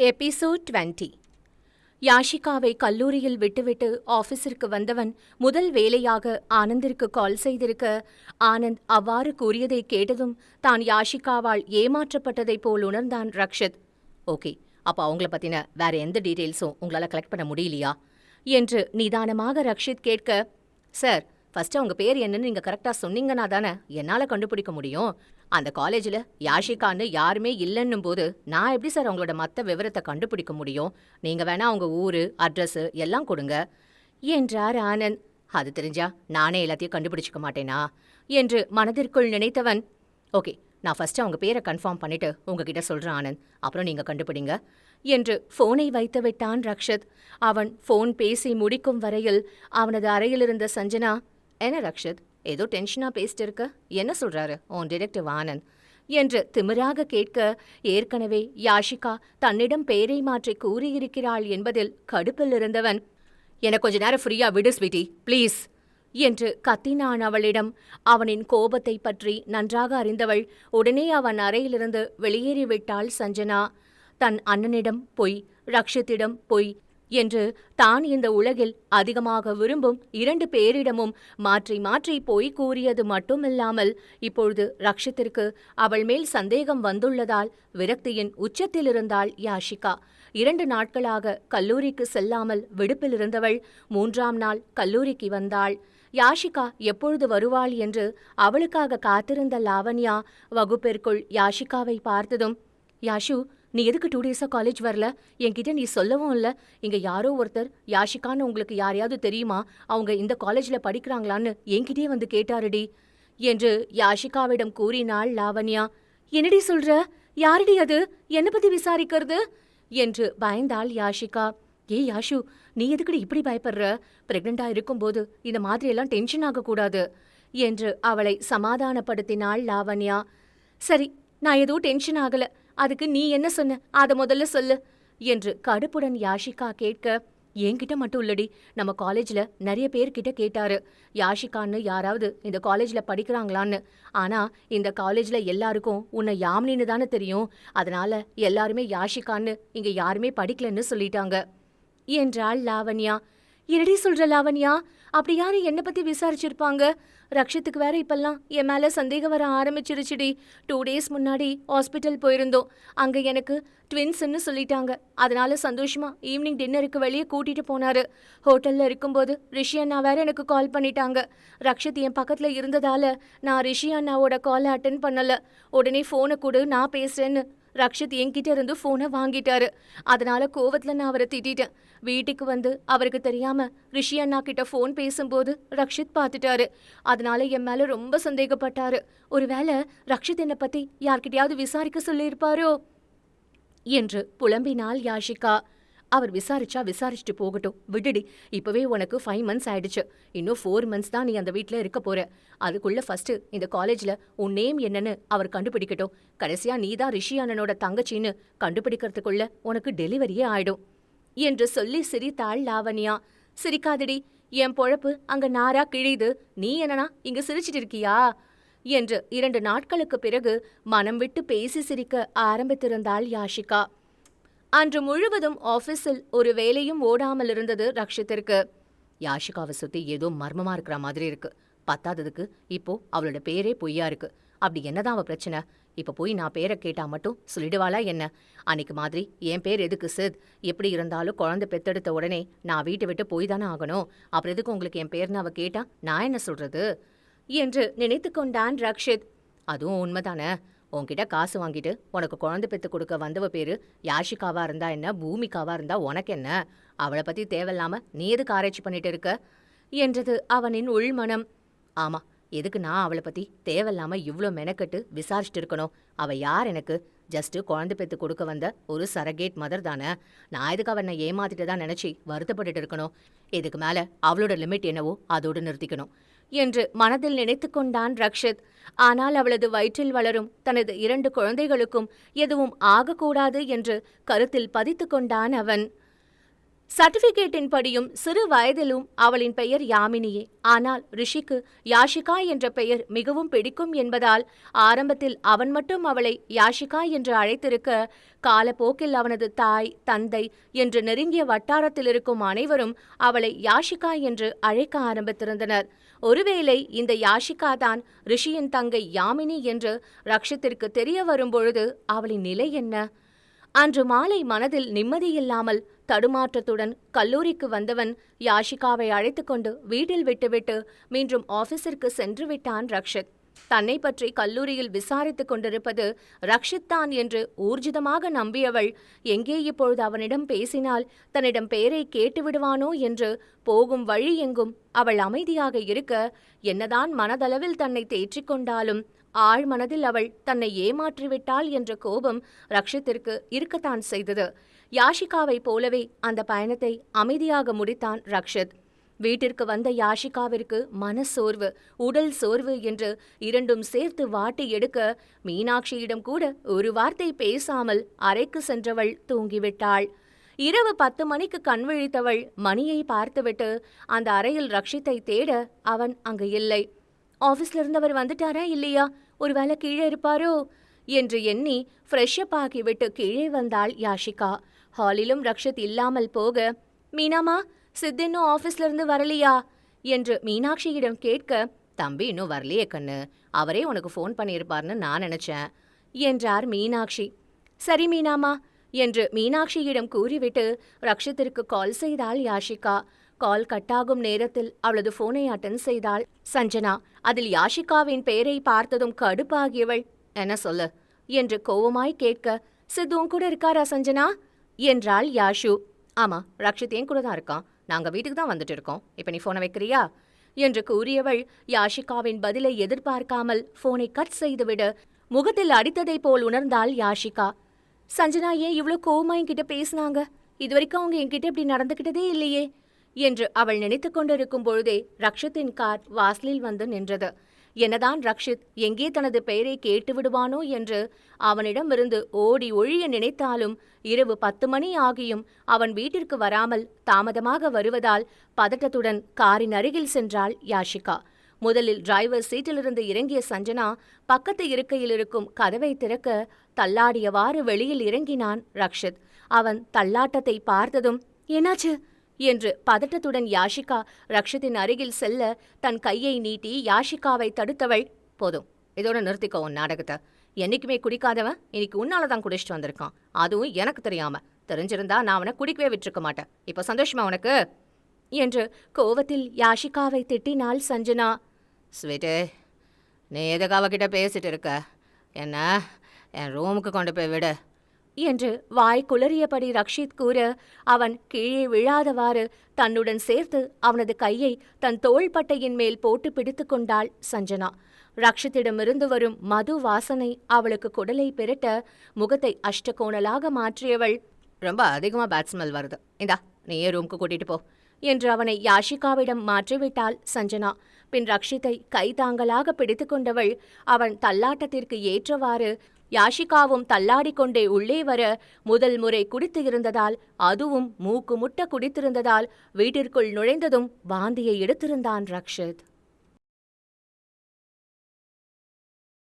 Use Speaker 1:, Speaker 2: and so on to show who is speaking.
Speaker 1: Episode twenty யாஷிகாவை கல்லூரியில் விட்டுவிட்டு ஆபீஸிற்கு வந்தவன் முதல் வேலையாக ஆனந்திற்கு கால் செய்திருக்க ஆனந்த் அவ்வாறு கூறியதை கேட்டதும் தான் யாஷிகாவால் ஏமாற்றப்பட்டதைப் போல் உணர்ந்தான் ரக்ஷித். ஓகே அப்போ அவங்கள பத்தின வேற எந்த டீட்டெயில்ஸும் உங்களால கலெக்ட் பண்ண முடியலையா? என்று நிதானமாக ரக்ஷித் கேட்க சார் ஃபர்ஸ்ட் அவங்க பேர் என்னன்னு நீங்க கரெக்டா சொன்னீங்கன்னா தானே என்னால கண்டுபிடிக்க முடியும். அந்த காலேஜில் யாஷிகான்னு யாருமே இல்லைன்னும் போது நான் எப்படி சார் அவங்களோட மற்ற விவரத்தை கண்டுபிடிக்க முடியும்? நீங்கள் வேணா அவங்க ஊரு அட்ரஸ் எல்லாம் கொடுங்க. என்றார் ஆனந்த். அது தெரிஞ்சா நானே எல்லாத்தையும் கண்டுபிடிச்சிக்க மாட்டேனா? என்று மனதிற்குள் நினைத்தவன் ஓகே நான் ஃபர்ஸ்ட் அவங்க பேரை கன்ஃபார்ம் பண்ணிட்டு உங்ககிட்ட சொல்கிறேன் ஆனந்த். அப்புறம் நீங்க கண்டுபிடிங்க. என்று ஃபோனை வைத்து விட்டான் ரக்ஷத். அவன் ஃபோன் பேசி முடிக்கும் வரையில் அவனது அறையில் இருந்த சஞ்சனா என்ன ரக்ஷத் ஏதோ டென்ஷனா பேசிட்டு இருக்க? என்ன சொல்றாரு? உன் டிரெக்டிவ் ஆனந்த். என்று திமிராக கேட்க ஏற்கனவே யாஷிகா தன்னிடம் பெயரை மாற்றி கூறியிருக்கிறாள் என்பதில் கடுப்பில் இருந்தவன் எனக்கு கொஞ்ச நேரம் ஃப்ரீயா விடு ஸ்வீட்டி ப்ளீஸ் என்று கத்தினான் அவளிடம். அவனின் கோபத்தை பற்றி நன்றாக அறிந்தவள் உடனே அவன் அறையிலிருந்து வெளியேறிவிட்டாள் சஞ்சனா. தன் அண்ணனிடம் பொய் ரக்ஷித்திடம் பொய் என்று தான் இந்த உலகில் அதிகமாக விரும்பும் இரண்டு பேரிடமும் மாற்றி மாற்றி போய் கூறியது மட்டுமில்லாமல் இப்பொழுது ரக்ஷித்திற்கு அவள் மேல் சந்தேகம் வந்துள்ளதால் விரக்தியின் உச்சத்தில் இருந்தாள் யாஷிகா. இரண்டு நாட்களாக கல்லூரிக்கு செல்லாமல் விடுப்பில் இருந்தவள் மூன்றாம் நாள் கல்லூரிக்கு வந்தாள். யாஷிகா எப்பொழுது வருவாள் என்று அவளுக்காக காத்திருந்த லாவண்யா வகுப்பிற்குள் யாஷிகாவை பார்த்ததும் யாஷு நீ எதுக்கு டூ டேஸா காலேஜ் வரல? என்கிட்ட நீ சொல்லவும் இல்ல. இங்க யாரோ ஒருத்தர் யாஷிகான்னு உங்களுக்கு யாரையாவது தெரியுமா? அவங்க இந்த காலேஜ்ல படிக்கிறாங்களான்னு என்கிட்டயே வந்து கேட்டாருடி. என்று யாஷிகாவிடம் கூறினாள் லாவண்யா. என்னடி சொல்ற? யாரடி அது? என்ன பத்தி விசாரிக்கிறது? என்று பயந்தாள் யாஷிகா. ஏ யாஷு நீ எதுக்குடி இப்படி பயப்படுற? பிரெக்னண்டா இருக்கும்போது இந்த மாதிரியெல்லாம் டென்ஷன் ஆகக்கூடாது என்று அவளை சமாதானப்படுத்தினாள் லாவண்யா. சரி நான் எதுவும் டென்ஷன் ஆகல. அதுக்கு நீ என்ன சொன்ன? அத முதல்ல சொல்லு. என்று கடுப்புடன் யாஷிகா கேட்க என்கிட்ட மட்டும் இல்லடி. நம்ம காலேஜ்ல நிறைய பேர்கிட்ட கேட்டாரு. யாஷிகான்னு யாராவது இந்த காலேஜ்ல படிக்கிறாங்களான்னு. ஆனா இந்த காலேஜ்ல எல்லாருக்கும் உன்னை யாமினின்னு தானே தெரியும். அதனால எல்லாருமே யாஷிகான்னு இங்க யாருமே படிக்கலன்னு சொல்லிட்டாங்க. என்றாள் லாவண்யா. என்னடி சொல்ற லாவண்யா? அப்படி யாரு என்னை பத்தி விசாரிச்சிருப்பாங்க? ரக்ஷத்துக்கு வேற இப்பெல்லாம் என் மேல சந்தேகம் வர ஆரம்பிச்சிருச்சுடி. டூ டேஸ் முன்னாடி ஹாஸ்பிட்டல் போயிருந்தோம். அங்க எனக்கு ட்வின்ஸ்ன்னு சொல்லிட்டாங்க. அதனால சந்தோஷமா ஈவினிங் டின்னருக்கு வெளியே கூட்டிட்டு போனாரு. ஹோட்டல்ல இருக்கும்போது ரிஷி அண்ணா வேற எனக்கு கால் பண்ணிட்டாங்க. ரக்ஷத் என் பக்கத்துல இருந்ததால நான் ரிஷி அண்ணாவோட காலை அட்டன் பண்ணல. உடனே போனை கொடு நான் பேசுறேன்னு ரக்ஷித் என்கிட்ட இருந்து ஃபோனை வாங்கிட்டாரு. அதனால கோவத்துல நான் அவரை திட்டிட்டேன். வீட்டுக்கு வந்து அவருக்கு தெரியாம ரிஷி அண்ணா கிட்ட ஃபோன் பேசும்போது ரக்ஷித் பார்த்துட்டாரு அதனால என் மேல ரொம்ப சந்தேகப்பட்டாரு. ஒருவேளை ரக்ஷித் என்னை பத்தி யார்கிட்டயாவது விசாரிக்க சொல்லியிருப்பாரோ? என்று புலம்பினாள் யாஷிகா. அவர் விசாரிச்சா விசாரிச்சுட்டு போகட்டும். விடுடி இப்பவே உனக்கு ஃபைவ் மந்த்ஸ் ஆயிடுச்சு. இன்னும் ஃபோர் மந்த்ஸ் தான் நீ அந்த வீட்டில் இருக்க போற. அதுக்குள்ள ஃபர்ஸ்ட் இந்த காலேஜ்ல உன் நேம் என்னன்னு அவர் கண்டுபிடிக்கட்டும். கடைசியா நீ தான் ரிஷி அண்ணனோட தங்கச்சின்னு கண்டுபிடிக்கிறதுக்குள்ள உனக்கு டெலிவரியே ஆயிடும். என்று சொல்லி சிரித்தாள் லாவண்யா. சிரிக்காதடி என் பொழப்பு அங்க நாரா கிழிது நீ என்னனா இங்க சிரிச்சிட்டு இருக்கியா? என்று இரண்டு நாட்களுக்கு பிறகு மனம் விட்டு பேசி சிரிக்க ஆரம்பித்திருந்தாள் யாஷிகா. அன்று முழுவதும் ஆபீஸில் ஒரு வேலையும் ஓடாமல் இருந்தது ரக்ஷித்திற்கு. யாஷிகாவை சுத்தி ஏதோ மர்மமா இருக்கிற மாதிரி இருக்கு. பத்தாததுக்கு இப்போ அவளோட பேரே பொய்யா இருக்கு. அப்படி என்னதான் அவ பிரச்சனை? இப்ப போய் நான் பேரை கேட்டா மட்டும் சொல்லிடுவாளா என்ன? அன்னைக்கு மாதிரி என் பேர் எதுக்கு சித்? எப்படி இருந்தாலும் குழந்தை பெத்தெடுத்த உடனே நான் வீட்டை விட்டு போய் தானே ஆகணும். அப்புறம் எதுக்கு உங்களுக்கு என் பேர்னு அவ கேட்டா நான் என்ன சொல்றது? என்று நினைத்து கொண்டான் ரக்ஷித். அதுவும் உண்மைதானே? உன்கிட்ட காசு வாங்கிட்டு உனக்கு குழந்தை பெத்து கொடுக்க வந்தவ பேரு யாஷிகாவா இருந்தா என்ன பூமிகாவா இருந்தா உனக்கு என்ன? அவளை பத்தி தேவையில்லாம நீ எதுக்கு ஆராய்ச்சி பண்ணிட்டு இருக்க? என்றது அவனின் உள்மனம். ஆமா எதுக்கு நான் அவளை பத்தி தேவையில்லாம இவ்வளோ மெனக்கட்டு விசாரிச்சுட்டு இருக்கணும்? அவ யார் எனக்கு? ஜஸ்ட் குழந்தை பெத்து கொடுக்க வந்த ஒரு சரகேட் மதர் தானே? நான் எதுக்கு அவனை ஏமாத்திட்டு தான் நினச்சி வருத்தப்பட்டுட்டு இருக்கணும்? இதுக்கு மேல அவளோட லிமிட் என்னவோ அதோடு நிறுத்திக்கணும். என்று மனதில் நினைத்து கொண்டான் ரக்ஷித். ஆனால் அவளது வயிற்றில் வளரும் தனது இரண்டு குழந்தைகளுக்கும் எதுவும் ஆகக்கூடாது என்று கருத்தில் பதித்து கொண்டான் அவன். சர்டிபிகேட்டின் படியும் சிறு வயதிலும் அவளின் பெயர் யாமினியே ஆனால் ரிஷிக்கு யாஷிகா என்ற பெயர் மிகவும் பிடிக்கும் என்பதால் ஆரம்பத்தில் அவன் மட்டும் அவளை யாஷிகா என்று அழைத்திருக்க காலப்போக்கில் அவனது தாய் தந்தை என்று நெருங்கிய வட்டாரத்தில் இருக்கும் அனைவரும் அவளை யாஷிகா என்று அழைக்க ஆரம்பித்திருந்தனர். ஒருவேளை இந்த யாஷிகா தான் ரிஷியின் தங்கை யாமினி என்று ரக்ஷத்திற்கு தெரிய வரும்பொழுது அவளின் நிலை என்ன? அன்று மாலை மனதில் நிம்மதியில்லாமல் தடுமாற்றத்துடன் கல்லூரிக்கு வந்தவன் யாஷிகாவை அழைத்துக்கொண்டு வீட்டில் விட்டுவிட்டு மீண்டும் ஆபீஸிற்கு சென்று விட்டான் ரக்ஷித். தன்னை பற்றி கல்லூரியில் விசாரித்துக் கொண்டிருப்பது ரக்ஷித் தான் என்று ஊர்ஜிதமாக நம்பியவள் எங்கே இப்பொழுது அவனிடம் பேசினால் தன்னிடம் பெயரை கேட்டுவிடுவானோ என்று போகும் வழி எங்கும் அவள் அமைதியாக இருக்க என்னதான் மனதளவில் தன்னை தேற்றிக் கொண்டாலும் ஆழ் மனதில் அவள் தன்னை ஏமாற்றிவிட்டாள் என்ற கோபம் ரக்ஷித்திற்கு இருக்கத்தான் செய்தது. யாஷிகாவைப் போலவே அந்த பயணத்தை அமைதியாக முடித்தான் ரக்ஷித். வீட்டிற்கு வந்த யாஷிகாவிற்கு மனசோர்வு உடல் சோர்வு என்று இரண்டும் சேர்த்து வாட்டி எடுக்க மீனாட்சியிடம் கூட ஒரு வார்த்தை பேசாமல் அறைக்கு சென்றவள் தூங்கிவிட்டாள். இரவு பத்து மணிக்கு கண் விழித்தவள் மணியை பார்த்துவிட்டு அந்த அறையில் ரக்ஷித்தை தேட அவன் அங்கு இல்லை. ஆபீஸ்ல இருந்தவர் வந்துட்டாரா இல்லையா? ஒருவேளை கீழே இருப்பாரோ? என்று எண்ணி ஃப்ரெஷ்அப் ஆகிவிட்டு கீழே வந்தாள் யாஷிகா. ஹாலிலும் ரக்ஷித் இல்லாமல் போக மீனாமா சித் இன்னும் ஆஃபீஸ்ல இருந்து வரலையா? என்று மீனாட்சியிடம் கேட்க தம்பி இன்னும் வரலையே கண்ணு. அவரே உனக்கு ஃபோன் பண்ணியிருப்பார்னு நான் நினைச்சேன் என்றார் மீனாட்சி. சரி மீனாமா என்று மீனாட்சியிடம் கூறிவிட்டு ரக்ஷித்திற்கு கால் செய்தாள் யாஷிகா. கால் கட்டாகும் நேரத்தில் அவளது போனை அட்டன் செய்தாள் சஞ்சனா. அதில் யாஷிகாவின் பெயரை பார்த்ததும் கடுப்பாகியவள் என்ன சொல்லு? என்று கோவமாய் கேட்க சித்துவும் கூட இருக்காரா சஞ்சனா? என்றாள் யாஷு. ஆமா ரக்ஷித் என் கூட தான் இருக்கான். நாங்க வீட்டுக்கு தான் வந்துட்டு இருக்கோம். இப்ப நீ ஃபோனை வைக்கிறியா? என்று கூறியவள் யாஷிகாவின் பதிலை எதிர்பார்க்காமல் போனை கட் செய்துவிட. முகத்தில் அடித்ததைப் போல் உணர்ந்தாள் யாஷிகா. சஞ்சனா ஏன் இவ்ளோ கோவமா என்கிட்ட பேசினாங்க. இதுவரைக்கும் அவங்க என்கிட்ட இப்படி நடந்துகிட்டதே இல்லையே. என்று அவள் நினைத்து கொண்டிருக்கும் பொழுதே ரக்ஷத்தின் கார் வாசலில் வந்து நின்றது. என்னதான் ரக்ஷித் எங்கே தனது பெயரை கேட்டு விடுவானோ என்று அவனிடமிருந்து ஓடி ஒழிய நினைத்தாலும் இரவு பத்து மணி ஆகியும் அவன் வீட்டிற்கு வராமல் தாமதமாக வருவதால் பதட்டத்துடன் காரின் அருகில் சென்றாள் யாஷிகா. முதலில் டிரைவர் சீட்டிலிருந்து இறங்கிய சஞ்சனா பக்கத்து இருக்கையில் இருக்கும் கதவை திறக்க தள்ளாடியவாறு வெளியில் இறங்கினான் ரக்ஷித். அவன் தள்ளாட்டத்தை பார்த்ததும் என்னாச்சு? என்று பதட்டத்துடன் யாஷிகா ரக்ஷித்தின் அருகில் செல்ல தன் கையை நீட்டி யாஷிகாவை தடுத்தவள் போதும். இதோட நிறுத்திக்கோ உன் நாடகத்தை. என்னைக்குமே குடிக்காதவன் இன்னைக்கு உன்னால தான் குடிச்சிட்டு வந்திருக்கான். அதுவும் எனக்கு தெரியாம. தெரிஞ்சிருந்தா நான் அவனை குடிக்கவே விட்டுருக்க மாட்டேன். இப்போ சந்தோஷமா உனக்கு? என்று கோவத்தில் யாஷிகாவை திட்டினாள் சஞ்சனா. ஸ்வீட்டு நீ எதுக்கு அவகிட்ட பேசிட்டு இருக்க? என்ன? என் ரூமுக்கு கொண்டு போய் விடு. என்று வாய் குளறியபடி ரக்ஷித் கூற அவன் கீழே விழாதவாறு தன்னுடன் சேர்த்து அவனது கையை தன் தோள்பட்டையின் மேல் போட்டு பிடித்து கொண்டாள் சஞ்சனா. ரக்ஷித்திடமிருந்து வரும் மது வாசனை அவளுக்கு குடலை பெருட்ட முகத்தை அஷ்டகோணலாக மாற்றியவள் ரொம்ப அதிகமா பேட் ஸ்மெல் வருது. இந்தா நீயே ரூம்க்கு கூட்டிட்டு போ என்று அவனை யாஷிகாவிடம் மாற்றிவிட்டாள் சஞ்சனா. பின் ரக்ஷித்தை கைதாங்கலாக பிடித்து கொண்டவள் அவன் தள்ளாட்டத்திற்கு ஏற்றவாறு யாஷிகாவும் தள்ளாடிக்கொண்டே உள்ளே வர முதல் முறை குடித்து இருந்ததால் அதுவும் மூக்கு முட்ட குடித்திருந்ததால் வீட்டிற்குள் நுழைந்ததும் வாந்தியை எடுத்திருந்தான் ரக்ஷித்.